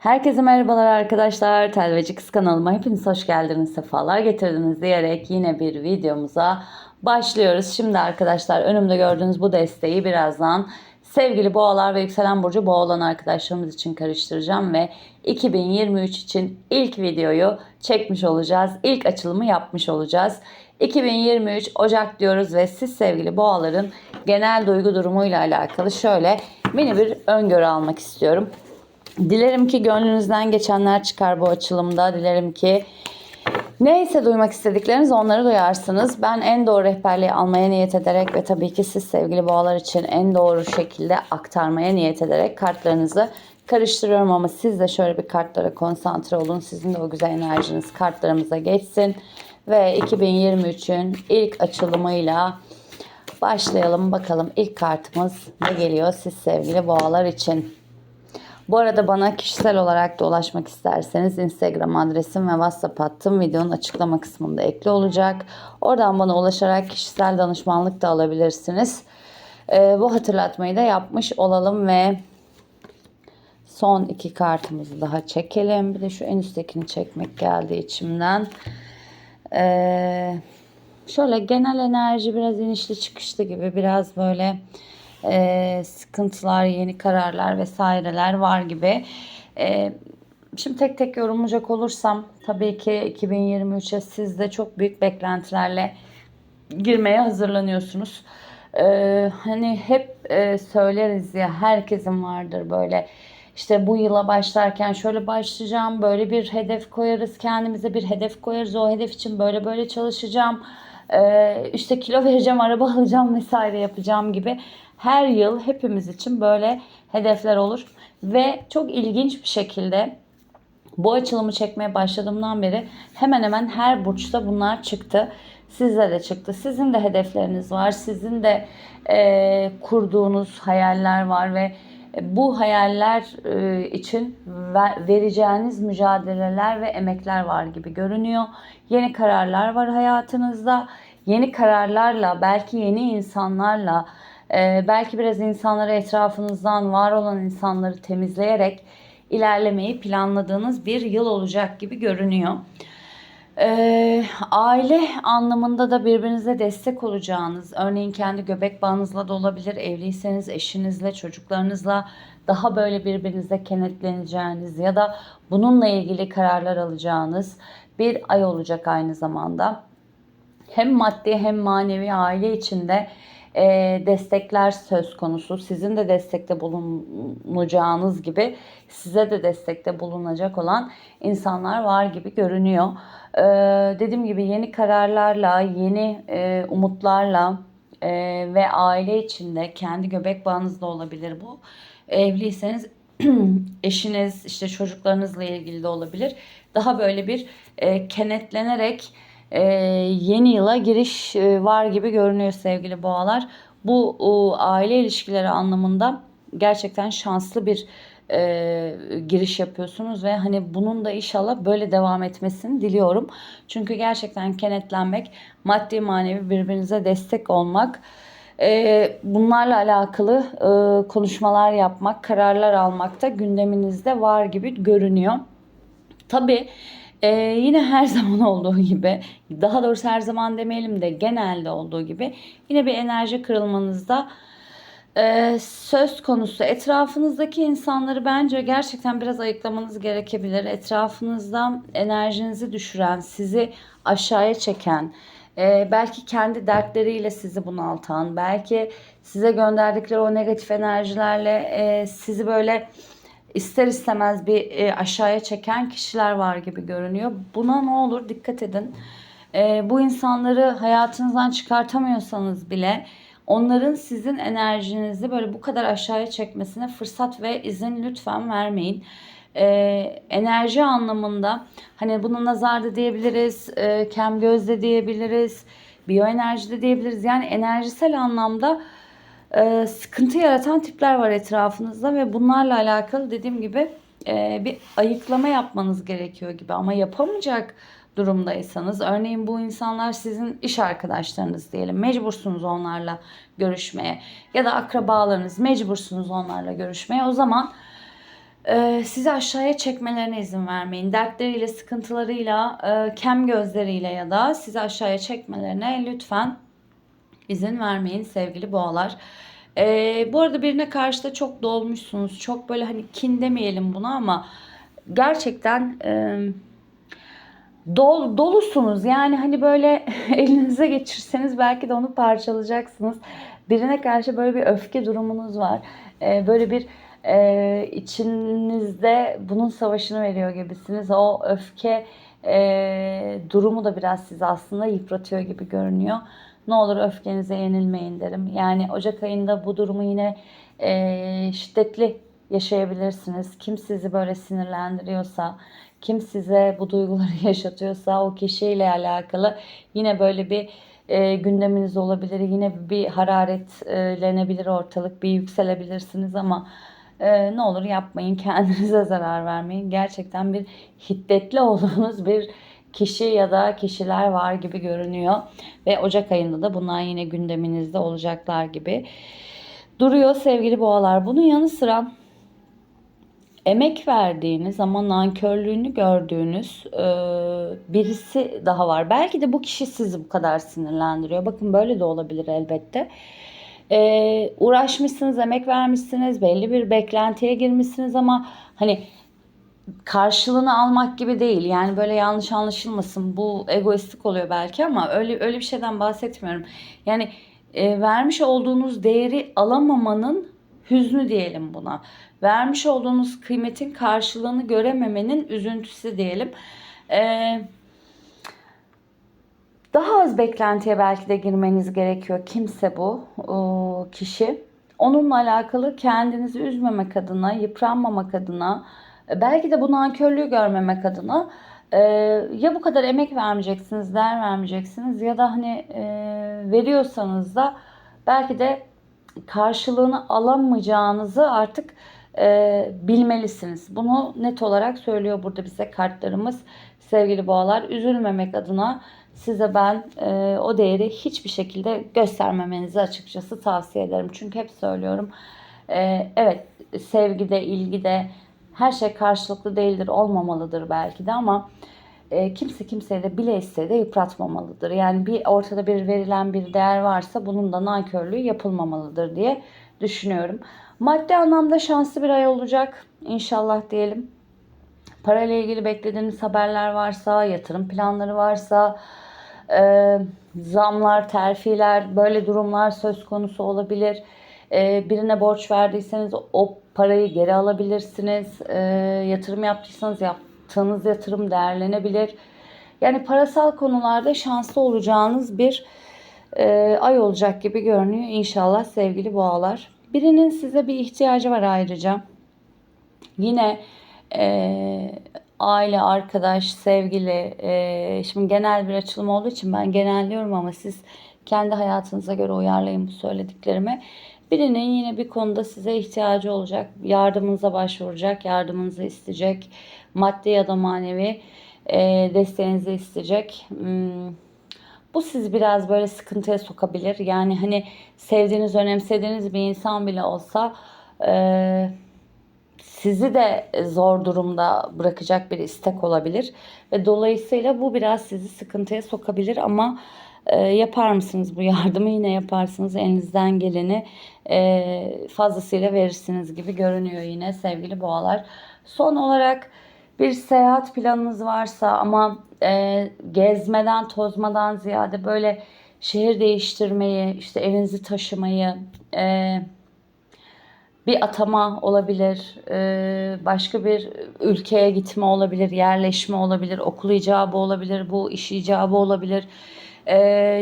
Herkese merhabalar arkadaşlar. Telveci Kız kanalıma hepiniz hoş geldiniz, sefalar getirdiniz diyerek yine bir videomuza başlıyoruz. Şimdi arkadaşlar önümde gördüğünüz bu desteği birazdan sevgili boğalar ve yükselen burcu boğa arkadaşlarımız için karıştıracağım ve 2023 için ilk videoyu çekmiş olacağız. İlk açılımı yapmış olacağız. 2023 Ocak diyoruz ve siz sevgili boğaların genel duygu durumuyla alakalı şöyle mini bir öngörü almak istiyorum. Dilerim ki gönlünüzden geçenler çıkar bu açılımda. Dilerim ki neyse duymak istedikleriniz onları duyarsınız. Ben en doğru rehberliği almaya niyet ederek ve tabii ki siz sevgili boğalar için en doğru şekilde aktarmaya niyet ederek kartlarınızı karıştırıyorum ama siz de şöyle bir kartlara konsantre olun. Sizin de o güzel enerjiniz kartlarımıza geçsin. Ve 2023'ün ilk açılımıyla başlayalım. Bakalım ilk kartımız ne geliyor siz sevgili boğalar için. Bu arada bana kişisel olarak da ulaşmak isterseniz Instagram adresim ve WhatsApp hattım videonun açıklama kısmında ekli olacak. Oradan bana ulaşarak kişisel danışmanlık da alabilirsiniz. Ee, bu hatırlatmayı da yapmış olalım ve son iki kartımızı daha çekelim. Bir de şu en üsttekini çekmek geldi içimden. Ee, şöyle genel enerji biraz inişli çıkışlı gibi biraz böyle e, sıkıntılar, yeni kararlar vesaireler var gibi. E, şimdi tek tek yorumlayacak olursam tabii ki 2023'e siz de çok büyük beklentilerle girmeye hazırlanıyorsunuz. E, hani hep e, söyleriz ya herkesin vardır böyle işte bu yıla başlarken şöyle başlayacağım, böyle bir hedef koyarız, kendimize bir hedef koyarız. O hedef için böyle böyle çalışacağım. Ee, işte kilo vereceğim, araba alacağım vesaire yapacağım gibi her yıl hepimiz için böyle hedefler olur. Ve çok ilginç bir şekilde bu açılımı çekmeye başladığımdan beri hemen hemen her burçta bunlar çıktı. Sizde de çıktı. Sizin de hedefleriniz var. Sizin de e, kurduğunuz hayaller var ve bu hayaller e, için vereceğiniz mücadeleler ve emekler var gibi görünüyor. Yeni kararlar var hayatınızda. Yeni kararlarla, belki yeni insanlarla, e, belki biraz insanları etrafınızdan var olan insanları temizleyerek ilerlemeyi planladığınız bir yıl olacak gibi görünüyor. Ee, aile anlamında da birbirinize destek olacağınız, örneğin kendi göbek bağınızla da olabilir, evliyseniz eşinizle, çocuklarınızla daha böyle birbirinize kenetleneceğiniz ya da bununla ilgili kararlar alacağınız bir ay olacak aynı zamanda. Hem maddi hem manevi aile içinde e, destekler söz konusu. Sizin de destekte bulunacağınız gibi size de destekte bulunacak olan insanlar var gibi görünüyor. E, dediğim gibi yeni kararlarla, yeni e, umutlarla e, ve aile içinde kendi göbek bağınızda olabilir bu. Evliyseniz eşiniz, işte çocuklarınızla ilgili de olabilir. Daha böyle bir e, kenetlenerek e, yeni yıla giriş e, var gibi görünüyor sevgili boğalar. Bu o, aile ilişkileri anlamında gerçekten şanslı bir e, giriş yapıyorsunuz ve hani bunun da inşallah böyle devam etmesini diliyorum. Çünkü gerçekten kenetlenmek, maddi manevi birbirinize destek olmak, e, bunlarla alakalı e, konuşmalar yapmak, kararlar almak da gündeminizde var gibi görünüyor. Tabii ee, yine her zaman olduğu gibi, daha doğrusu her zaman demeyelim de genelde olduğu gibi yine bir enerji kırılmanızda e, söz konusu. Etrafınızdaki insanları bence gerçekten biraz ayıklamanız gerekebilir. Etrafınızda enerjinizi düşüren, sizi aşağıya çeken, e, belki kendi dertleriyle sizi bunaltan, belki size gönderdikleri o negatif enerjilerle e, sizi böyle ister istemez bir e, aşağıya çeken kişiler var gibi görünüyor. Buna ne olur dikkat edin. E, bu insanları hayatınızdan çıkartamıyorsanız bile onların sizin enerjinizi böyle bu kadar aşağıya çekmesine fırsat ve izin lütfen vermeyin. E, enerji anlamında hani bunu nazar da diyebiliriz, e, kem göz de diyebiliriz, biyoenerji de diyebiliriz. Yani enerjisel anlamda e, sıkıntı yaratan tipler var etrafınızda ve bunlarla alakalı dediğim gibi e, bir ayıklama yapmanız gerekiyor gibi ama yapamayacak durumdaysanız örneğin bu insanlar sizin iş arkadaşlarınız diyelim mecbursunuz onlarla görüşmeye ya da akrabalarınız mecbursunuz onlarla görüşmeye o zaman Ee, sizi aşağıya çekmelerine izin vermeyin. Dertleriyle, sıkıntılarıyla, e, kem gözleriyle ya da sizi aşağıya çekmelerine lütfen izin vermeyin sevgili boğalar. Ee, bu arada birine karşı da çok dolmuşsunuz. Çok böyle hani kin demeyelim buna ama gerçekten e, dol, dolusunuz. Yani hani böyle elinize geçirseniz belki de onu parçalayacaksınız. Birine karşı böyle bir öfke durumunuz var. Ee, böyle bir e, içinizde bunun savaşını veriyor gibisiniz. O öfke e, durumu da biraz sizi aslında yıpratıyor gibi görünüyor. Ne olur öfkenize yenilmeyin derim. Yani Ocak ayında bu durumu yine e, şiddetli yaşayabilirsiniz. Kim sizi böyle sinirlendiriyorsa, kim size bu duyguları yaşatıyorsa o kişiyle alakalı yine böyle bir e, gündeminiz olabilir. Yine bir hararetlenebilir ortalık, bir yükselebilirsiniz ama e, ne olur yapmayın. Kendinize zarar vermeyin. Gerçekten bir hiddetli olduğunuz bir kişi ya da kişiler var gibi görünüyor. Ve Ocak ayında da bunlar yine gündeminizde olacaklar gibi duruyor sevgili boğalar. Bunun yanı sıra emek verdiğiniz ama nankörlüğünü gördüğünüz e, birisi daha var. Belki de bu kişi sizi bu kadar sinirlendiriyor. Bakın böyle de olabilir elbette. E, uğraşmışsınız, emek vermişsiniz, belli bir beklentiye girmişsiniz ama hani karşılığını almak gibi değil. Yani böyle yanlış anlaşılmasın. Bu egoistik oluyor belki ama öyle öyle bir şeyden bahsetmiyorum. Yani e, vermiş olduğunuz değeri alamamanın hüznü diyelim buna. Vermiş olduğunuz kıymetin karşılığını görememenin üzüntüsü diyelim. Eee daha az beklentiye belki de girmeniz gerekiyor. Kimse bu o kişi. Onunla alakalı kendinizi üzmemek adına, yıpranmamak adına, belki de bu nankörlüğü görmemek adına e, ya bu kadar emek vermeyeceksiniz, değer vermeyeceksiniz ya da hani e, veriyorsanız da belki de karşılığını alamayacağınızı artık e, bilmelisiniz. Bunu net olarak söylüyor burada bize kartlarımız sevgili boğalar. Üzülmemek adına size ben e, o değeri hiçbir şekilde göstermemenizi açıkçası tavsiye ederim. Çünkü hep söylüyorum. E, evet sevgide, ilgide her şey karşılıklı değildir, olmamalıdır belki de ama e, kimse kimseye de bile isteye de yıpratmamalıdır. Yani bir ortada bir verilen bir değer varsa bunun da nankörlüğü yapılmamalıdır diye düşünüyorum. Maddi anlamda şanslı bir ay olacak inşallah diyelim. Parayla ilgili beklediğiniz haberler varsa, yatırım planları varsa, e, zamlar, terfiler, böyle durumlar söz konusu olabilir. E, birine borç verdiyseniz o parayı geri alabilirsiniz. E, yatırım yaptıysanız yaptığınız yatırım değerlenebilir. Yani parasal konularda şanslı olacağınız bir e, ay olacak gibi görünüyor inşallah sevgili boğalar. Birinin size bir ihtiyacı var ayrıca. Yine e, aile, arkadaş, sevgili, e, şimdi genel bir açılım olduğu için ben genelliyorum ama siz kendi hayatınıza göre uyarlayın bu söylediklerimi. Birinin yine bir konuda size ihtiyacı olacak, yardımınıza başvuracak, yardımınızı isteyecek, maddi ya da manevi e, desteğinizi isteyecek. Hmm, bu sizi biraz böyle sıkıntıya sokabilir. Yani hani sevdiğiniz, önemsediğiniz bir insan bile olsa... E, sizi de zor durumda bırakacak bir istek olabilir ve dolayısıyla bu biraz sizi sıkıntıya sokabilir ama e, yapar mısınız bu yardımı yine yaparsınız elinizden geleni e, fazlasıyla verirsiniz gibi görünüyor yine sevgili boğalar. Son olarak bir seyahat planınız varsa ama e, gezmeden tozmadan ziyade böyle şehir değiştirmeyi işte evinizi taşımayı e, bir atama olabilir, başka bir ülkeye gitme olabilir, yerleşme olabilir, okul icabı olabilir, bu iş icabı olabilir. E,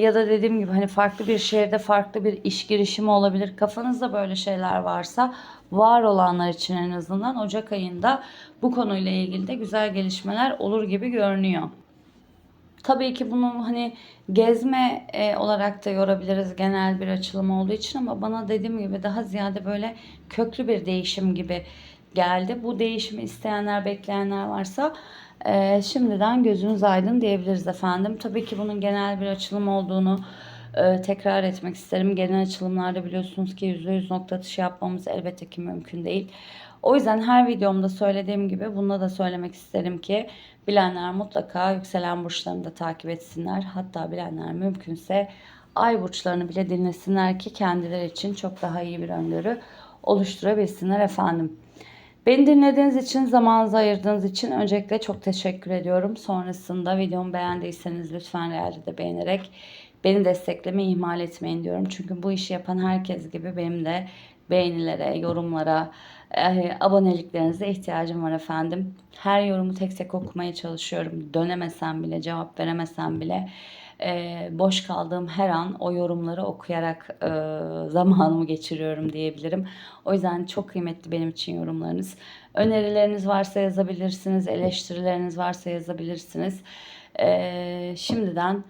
ya da dediğim gibi hani farklı bir şehirde farklı bir iş girişimi olabilir. Kafanızda böyle şeyler varsa var olanlar için en azından Ocak ayında bu konuyla ilgili de güzel gelişmeler olur gibi görünüyor. Tabii ki bunu hani gezme e, olarak da yorabiliriz genel bir açılım olduğu için ama bana dediğim gibi daha ziyade böyle köklü bir değişim gibi geldi. Bu değişimi isteyenler, bekleyenler varsa e, şimdiden gözünüz aydın diyebiliriz efendim. Tabii ki bunun genel bir açılım olduğunu e, tekrar etmek isterim. Genel açılımlarda biliyorsunuz ki %100 nokta atışı yapmamız elbette ki mümkün değil. O yüzden her videomda söylediğim gibi bunda da söylemek isterim ki bilenler mutlaka yükselen burçlarını da takip etsinler. Hatta bilenler mümkünse ay burçlarını bile dinlesinler ki kendileri için çok daha iyi bir öngörü oluşturabilsinler efendim. Beni dinlediğiniz için, zamanınızı ayırdığınız için öncelikle çok teşekkür ediyorum. Sonrasında videomu beğendiyseniz lütfen realde de beğenerek beni desteklemeyi ihmal etmeyin diyorum. Çünkü bu işi yapan herkes gibi benim de beğenilere, yorumlara, e, aboneliklerinize ihtiyacım var efendim. Her yorumu tek tek okumaya çalışıyorum. Dönemesem bile, cevap veremesem bile e, boş kaldığım her an o yorumları okuyarak e, zamanımı geçiriyorum diyebilirim. O yüzden çok kıymetli benim için yorumlarınız. Önerileriniz varsa yazabilirsiniz, eleştirileriniz varsa yazabilirsiniz. E, şimdiden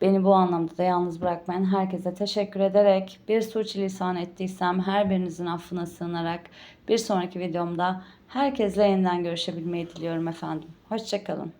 beni bu anlamda da yalnız bırakmayan herkese teşekkür ederek bir suçlisan ettiysem her birinizin affına sığınarak bir sonraki videomda herkesle yeniden görüşebilmeyi diliyorum efendim. Hoşçakalın.